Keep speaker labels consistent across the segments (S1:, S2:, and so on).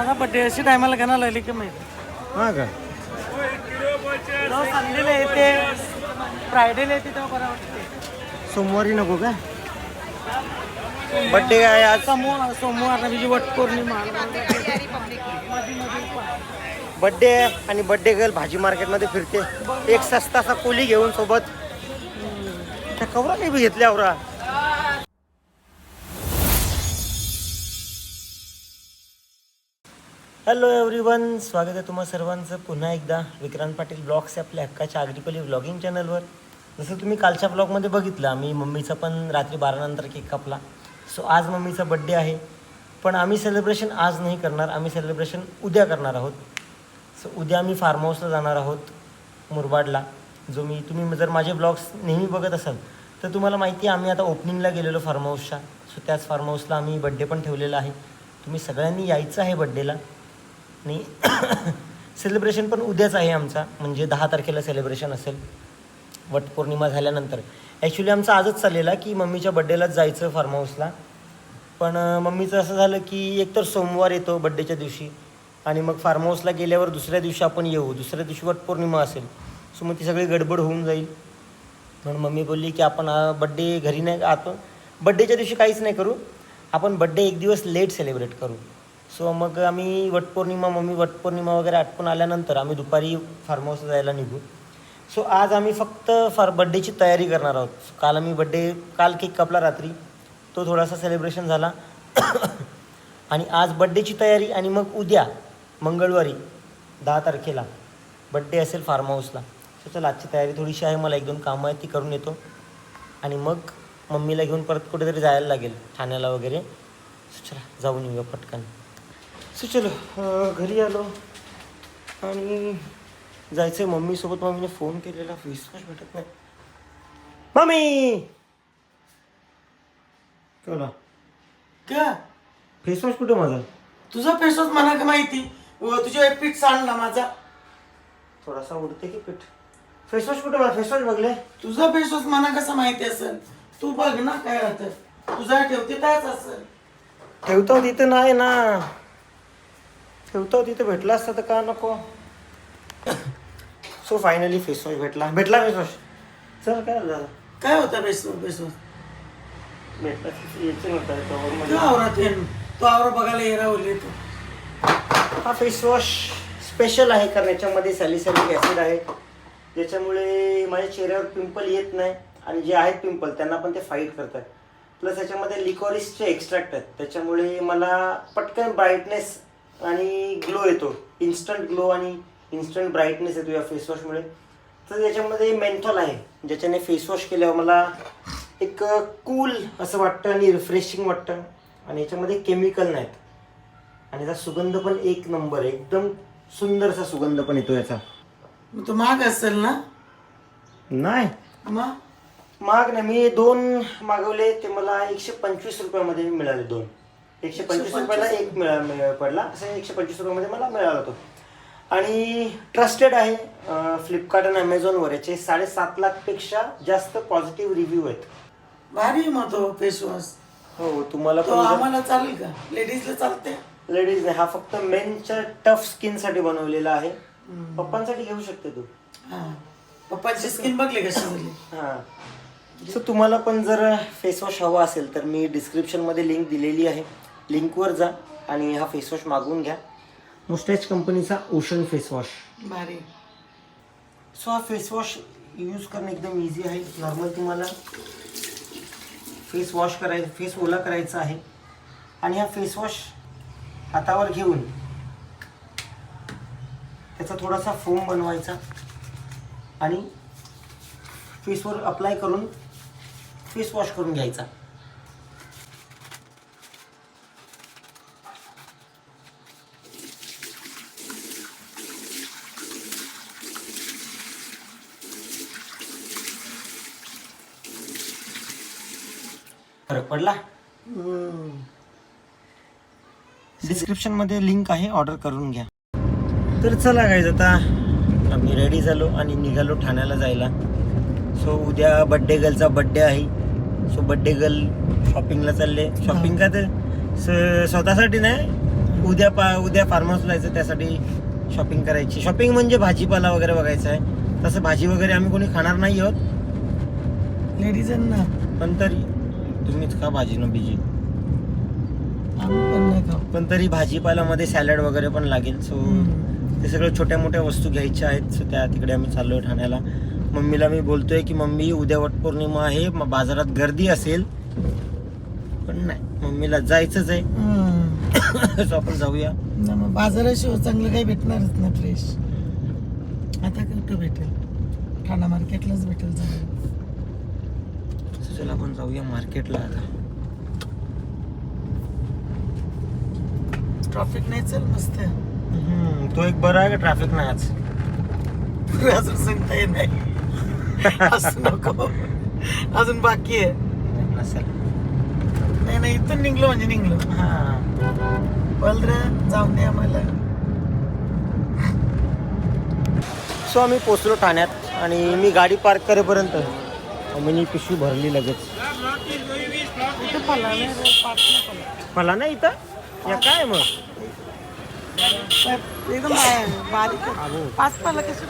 S1: माझा बड्डे अशी टायमाला घेणार लागली की माहिती.
S2: हा का?
S1: संडेला येते फ्रायडेला येते तेव्हा बरं वाटते.
S2: सोमवारी नको का? बड्डे आहे आज.
S1: सोमवार सोमवार म्हणजे वट पौर्णिमा.
S2: बड्डे आणि बड्डे गर्ल भाजी मार्केटमध्ये फिरते. एक सस्ता असा कोली घेऊन सोबत. कवरा नाही बी घेतल्या आवरा. हॅलो एव्हरीवन स्वागत आहे तुम्हा सर्वांचं. पुन्हा एकदा विक्रांत पाटील ब्लॉग्स आपल्या हक्काच्या आगरीपली ब्लॉगिंग चॅनलवर जसं तुम्ही कालच्या ब्लॉगमध्ये बघितलं आम्ही मम्मीचा पण रात्री बारानंतर केक कापला. सो आज मम्मीचा बड्डे आहे. पण आम्ही सेलिब्रेशन आज नाही करणार आम्ही सेलिब्रेशन उद्या करणार आहोत. सो उद्या आम्ही फार्म हाऊसला जाणार आहोत मुरबाडला. जो मी तुम्ही जर माझे ब्लॉग्स नेहमी बघत असाल तर तुम्हाला माहिती आहे आम्ही आता ओपनिंगला गेलेलो फार्म हाऊसच्या सो त्याच फार्म हाऊसला आम्ही बड्डे पण ठेवलेला आहे. तुम्ही सगळ्यांनी यायचं आहे बड्डेला आणि सेलिब्रेशन पण उद्याच आहे आमचा. म्हणजे दहा तारखेला सेलिब्रेशन असेल. वटपौर्णिमा झाल्यानंतर. ॲक्च्युली आमचा आजच चाललेला की मम्मीच्या बड्डेलाच जायचं फार्म हाऊसला पण मम्मीचं असं झालं की एकतर सोमवार येतो बड्डेच्या दिवशी. आणि मग फार्म हाऊसला गेल्यावर दुसऱ्या दिवशी आपण येऊ. दुसऱ्या दिवशी वटपौर्णिमा असेल. सो मग ती सगळी गडबड होऊन जाईल. म्हणून मम्मी बोलली की आपण बड्डे घरी नाही आतो बड्डेच्या दिवशी काहीच नाही करू. आपण बड्डे एक दिवस लेट सेलिब्रेट करू. सो मग आम्ही वटपौर्णिमा मम्मी वटपौर्णिमा वगैरे आटपून आल्यानंतर आम्ही दुपारी फार्म हाऊसला जायला निघू. सो आज आम्ही फक्त फार बड्डेची तयारी करणार आहोत. काल आम्ही बड्डे काल केक कापला रात्री. तो थोडासा सेलिब्रेशन झाला. आणि आज बड्डेची तयारी आणि मग उद्या मंगळवारी दहा तारखेला बड्डे असेल फार्म हाऊसला सो चला आजची तयारी थोडीशी आहे. मला एक दोन कामं आहेत ती करून येतो. आणि मग मम्मीला घेऊन परत कुठेतरी जायला लागेल ठाण्याला वगैरे. सो चला जाऊन येऊया पटकन. सो चलो घरी आलो. आणि जायचं आहे मम्मीसोबत मम्मीने फोन केलेला. विश्वास भेटत नाही. मम्मी! केला
S1: का
S2: फेसवॉश कुठे माझा?
S1: तुझा फेसवॉश मला का माहिती? तुझ्या पीठ सांडला माझा.
S2: थोडासा उडते की पीठ? फेसवॉश कुठे माझा फेसवॉश बघले.
S1: तुझा फेसवॉश मला कसा माहिती असेल? तू बघ ना काय राहतं तुझा ठेवते त्याच असेल.
S2: ठेवतो तिथं नाही ना. ठेवतो तिथं भेटला असता तर का नको? सो फायनली फेसवॉश भेटला. भेटला फेसवॉश. चल काय झालं?
S1: काय होता फेसवॉश फेसवॉश?
S2: भेटला यायचं नव्हतं
S1: तू. आवरात ये. तू आवरा बघायला येरा बोलले तू
S2: हा फेसवॉश स्पेशल आहे कारण याच्यामध्ये सॅलिसॅलिक ॲसिड आहे. ज्याच्यामुळे माझ्या चेहऱ्यावर पिंपल येत नाही. आणि जे आहेत पिंपल त्यांना पण ते फाईट करतात. प्लस याच्यामध्ये लिकॉरिसचे एक्स्ट्रॅक्ट आहेत. त्याच्यामुळे मला पटकन ब्राईटनेस आणि ग्लो येतो. इन्स्टंट ग्लो आणि इन्स्टंट ब्राईटनेस येतो या फेसवॉशमुळे तर याच्यामध्ये मेंथॉल आहे. ज्याच्याने फेसवॉश केल्यावर मला एक कूल असं वाटतं आणि रिफ्रेशिंग वाटतं. आणि याच्यामध्ये केमिकल नाहीत. आणि याचा सुगंध पण एक नंबर आहे. एकदम सुंदरसा सुगंध पण येतो याचा.
S1: मग तू माग असेल ना?
S2: नाही.
S1: मग?
S2: महाग नाही. मी दोन मागवले ते मला एकशे पंचवीस रुपयामध्ये मिळाले दोन. एकशे पंचवीस रुपयाला एक मिळा मिळ- पडला. असं एकशे पंचवीस रुपयामध्ये मला मिळाला तो. आणि ट्रस्टेड आहे फ्लिपकार्ट आणि अमेझॉनवर याचे साडेसात लाखपेक्षा जास्त पॉझिटिव्ह रिव्ह्यू आहेत.
S1: भारी मग तो फेसवॉश
S2: हो तुम्हाला
S1: तो
S2: पण
S1: आम्हाला चालेल का? लेडीजला चालते
S2: लेडीज हा फक्त मेनच्या टफ स्किनसाठी बनवलेला आहे. पप्पांसाठी घेऊ शकते तू.
S1: हा. पप्पाची स्किन बघली कशी झाली?
S2: हा. सो तुम्हाला पण जर फेसवॉश हवा असेल तर मी डिस्क्रिप्शनमध्ये लिंक दिलेली आहे. लिंकवर जा आणि हा फेसवॉश मागवून घ्या. मुस्टॅच कंपनीचा ओशन फेसवॉश
S1: भारी.
S2: सो हा फेसवॉश यूज करणं एकदम इझी आहे. नॉर्मल तुम्हाला फेस वॉश करायचं फेस ओला करायचा आहे. आणि हा फेसवॉश हातावर घेऊन त्याचा थोडासा फोम बनवायचा आणि फेसवर अप्लाय करून फेस वॉश करून घ्यायचा. फरक पडला? डिस्क्रिप्शनमध्ये लिंक आहे ऑर्डर करून घ्या. तर चला काय आता आम्ही रेडी झालो आणि निघालो ठाण्याला जायला. सो उद्या बड्डे गर्लचा बड्डे आहे. सो बड्डे गर्ल शॉपिंगला चालले. शॉपिंग का तर स- स्वतःसाठी नाही उद्या पा उद्या फार्म हाऊसला जायचं त्यासाठी शॉपिंग करायची. शॉपिंग म्हणजे भाजीपाला वगैरे बघायचं आहे. तसं भाजी वगैरे आम्ही कोणी खाणार नाही आहोत.
S1: लेडीजांना
S2: पण तरी तुम्हीच खा भाजी न बिजी.
S1: पण
S2: तरी भाजीपाल्यामध्ये सॅलड वगैरे पण लागेल. सो. ते सगळं छोट्या मोठ्या वस्तू घ्यायच्या आहेत. सो त्या तिकडे आम्ही चाललोय ठाण्याला. मम्मीला मी बोलतोय की मम्मी उद्या वटपौर्णिमा आहे. मग बाजारात गर्दी असेल. पण नाही. मम्मीला जायचंच आहे. सो आपण जाऊया.
S1: ना बाजाराशिवाय चांगलं काही भेटणारच नाही फ्रेश. आता कुठं भेटेल? ठाणा मार्केटलाच भेटेल चांगलं
S2: चला आपण जाऊया मार्केटला आता.
S1: ट्रॉफिक नाही चल मस्त.
S2: तो एक बरा आहे का ट्रॅफिक नाही आज?
S1: अजून सांगता येत नाही. नको. अजून बाकी आहे. नाही नाही इथून निघलो म्हणजे निघलो.
S2: हा.
S1: बलरा जाऊन दे आम्हाला.
S2: सो आम्ही पोचलो ठाण्यात आणि मी गाडी पार्क करेपर्यंत. मी पिशवी भरली लगेच. मला नाही इथं? या काय मग?
S1: एकदम बारीक. पाच पाला कशी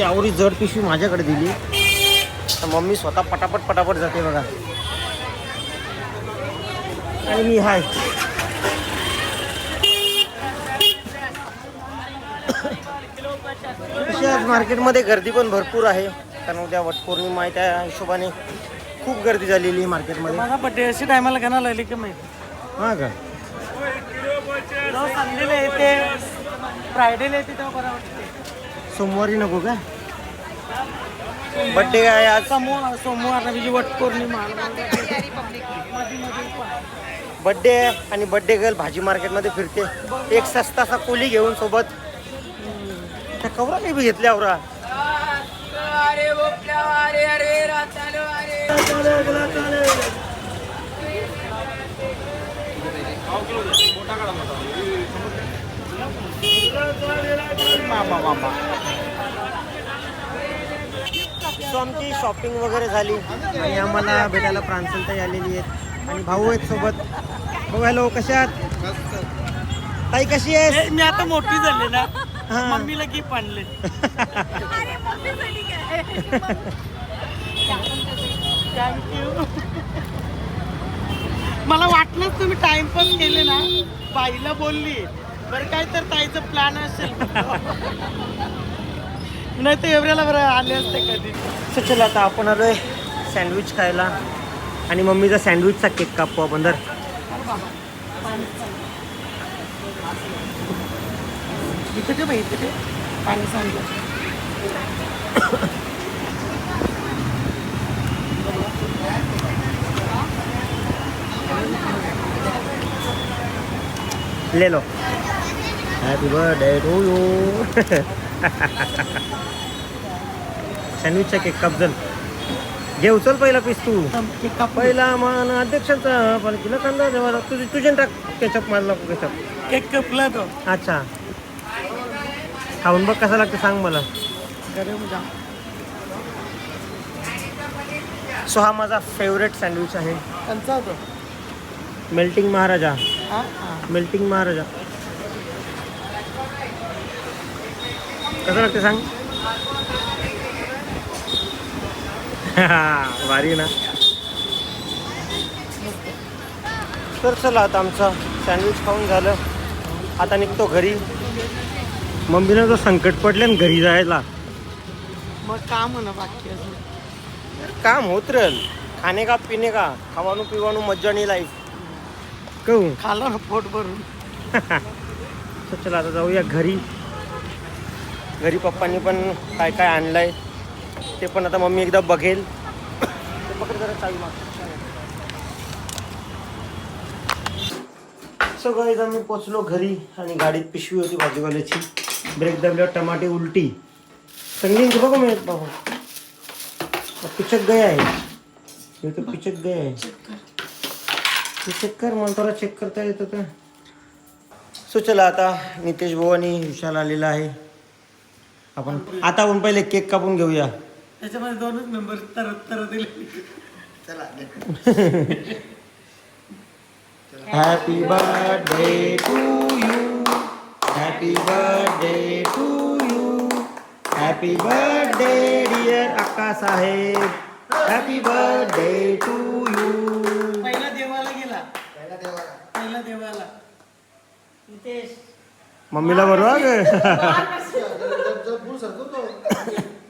S2: यावरी जड पिशवी माझ्याकडे दिली. तर मम्मी स्वतः पटापट पटापट जाते बघा. आणि मी हाय. मार्केटमध्ये गर्दी पण भरपूर आहे. कारण उद्या वटपौर्णिमा आहे त्या हिशोबाने खूप गर्दी झालेली आहे मार्केटमध्ये.
S1: माझा बड्डे अशी टायमाला घाणा लागली की माहिती.
S2: हां का?
S1: संडेला येते फ्रायडेला येते तेव्हा बरं वाटते.
S2: सोमवारी नको का? बड्डे आहे आज?
S1: सोमवार सोमवार म्हणजे वट पौर्णिमा.
S2: बड्डे आणि बड्डे गर्ल भाजी मार्केटमध्ये फिरते. एक सस्ता असा कोली घेऊन सोबत. त्या कवरा काही बी घेतल्या आवरा. सो आमची शॉपिंग वगैरे झाली. आणि आम्हाला भेटायला प्रांजलताई आलेली आहेत. आणि भाऊ आहेत सोबत. भाऊ हॅलो कशा आहात? ताई कशी आहेस?
S1: मी आता मोठी झाली ना.
S2: हा.
S1: मम्मीला गिफ्ट आणले. थँक्यू मला वाटलंच तुम्ही टाइमपास केले ना. बाईला बोलली. बरं काय तर ताईचं प्लॅन असेल. नाही तर एवढ्याला बरं आले असते कधी.
S2: सो चला आता आपण आलोय सँडविच खायला. आणि मम्मीचा सँडविचचा केक कापू आपण तर
S1: इथे ते बाई इथे ते पाणी
S2: ले लो. हॅपी बर्थडे टू यू सँडविचचा केक काप जल घे उचल पहिला पीस तू. पहिला मान अध्यक्षांचा पालखीला कांदा जेव्हा तुझी तुझे टाक केचप मारला केचप
S1: केक कपला तो.
S2: अच्छा. खाऊन बघ कसा लागतं सांग मला. सो हा माझा फेवरेट सँडविच आहे. मेल्टिंग महाराजा.
S1: हा हा.
S2: मेल्टिंग महाराजा. कसं लागतं सांग? भारी ना. तर चला आता आमचं सँडविच खाऊन झालं. आता निघतो घरी. मम्मीनं तो संकट पडले ना घरी जायला.
S1: मग काम म्हणा बाकी अजून.
S2: काम होत राहील. खाणे का पिणे का खावानू पिवानू मज्जा नाही लाईफ कहू
S1: खाल्लं ना पोट भरून.
S2: तर चला आता जाऊया घरी. घरी पप्पांनी पण काय काय आणलंय ते पण आता मम्मी एकदा बघेल. ते पकड जरा चावी माग. सो गाईज आम्ही पोचलो घरी आणि गाडीत पिशवी होती भाजीवाल्याची. ब्रेक दाबल्यावर टमाटे उलटी. संगीन बघू मी बाबा. पिचक गया आहे. हे तर पिचक गया आहे. चेक कर मंत्राला चेक करता येतं का? सो चला आता नितेश भाऊ आणि विशाल आलेला आहे. आपण आता आपण पहिले केक कापून घेऊया.
S1: त्याच्यामध्ये दोनच मेंबर तर तर दिले
S2: happy birthday to you happy birthday to you happy birthday dear Akka Saheb happy birthday to you
S1: पहिला देवाला गेला. पहिला देवाला. नितेश
S2: मम्मीला बरोबर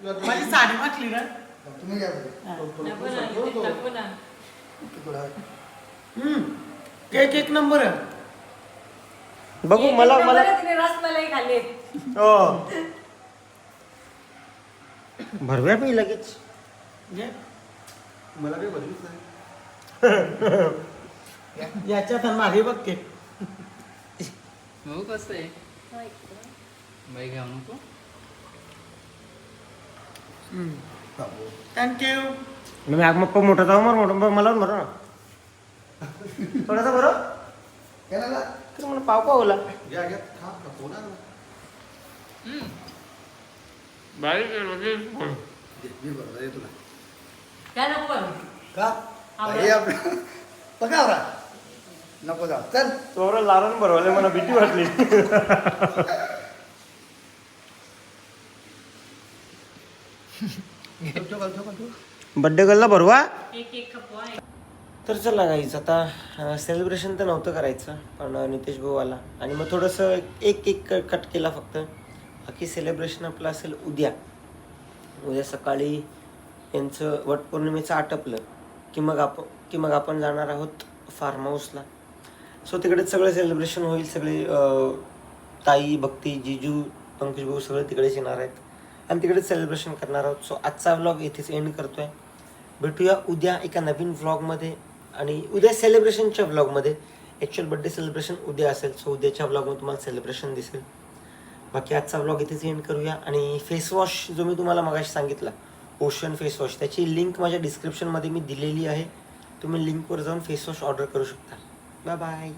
S1: माझी साडी वाटली ना. हम्म. केक एक नंबर. आहे
S2: बघू मला मला
S3: तिने रसमलाई खाल्ली.
S2: हो. भरव्या मी लगेच.
S1: घे.
S4: मला काही
S1: याच्यात आणि मागे बघ केक
S5: हो कसं आहे? बाई घ्या नको.
S1: थँक्यू
S2: मी आग मग मोठा जाऊ मार मोठा मला बरं ना थोडासा बरं.
S4: काय झालं?
S2: तर मला पाव पावला
S4: घ्या घ्या खा खा फोन आला. दे, मी बरोबर आहे तुला.
S3: काय नको करू.
S4: का. हे आपलं. नको जा चल.
S2: तोवर लारून बरवले मला भीती वाटली. बड्डे गर्लला भरवा.
S3: एक एक खपवा.
S2: तर चला गाईच आता सेलिब्रेशन तर नव्हतं करायचं पण नितेश भाऊ आला. आणि मग थोडंसं एक एक कट केला फक्त. बाकी सेलिब्रेशन आपलं असेल उद्या. उद्या सकाळी यांचं वटपौर्णिमेचं आटपलं की मग आपण की मग आपण जाणार आहोत फार्म हाऊसला सो तिकडेच सगळं सेलिब्रेशन होईल सगळे ताई भक्ती जिजू पंकज भाऊ सगळे तिकडेच येणार आहेत. आणि तिकडेच सेलिब्रेशन करणार आहोत. सो आजचा व्लॉग इथेच एंड करतो आहे भेटूया उद्या एका नवीन व्लॉगमध्ये आणि उद्या सेलिब्रेशनच्या व्लॉगमध्ये ॲक्च्युअल बड्डे सेलिब्रेशन उद्या असेल. सो उद्याच्या व्लॉगमध्ये तुम्हाला सेलिब्रेशन दिसेल. बाकी आजचा व्लॉग इथेच एंड करूया. आणि फेस वॉश जो मी तुम्हाला मगाशी सांगितला ओशन फेस वॉश त्याची लिंक माझ्या डिस्क्रिप्शनमध्ये मी दिलेली आहे. तुम्ही लिंकवर जाऊन फेस वॉश ऑर्डर करू शकता. Bye bye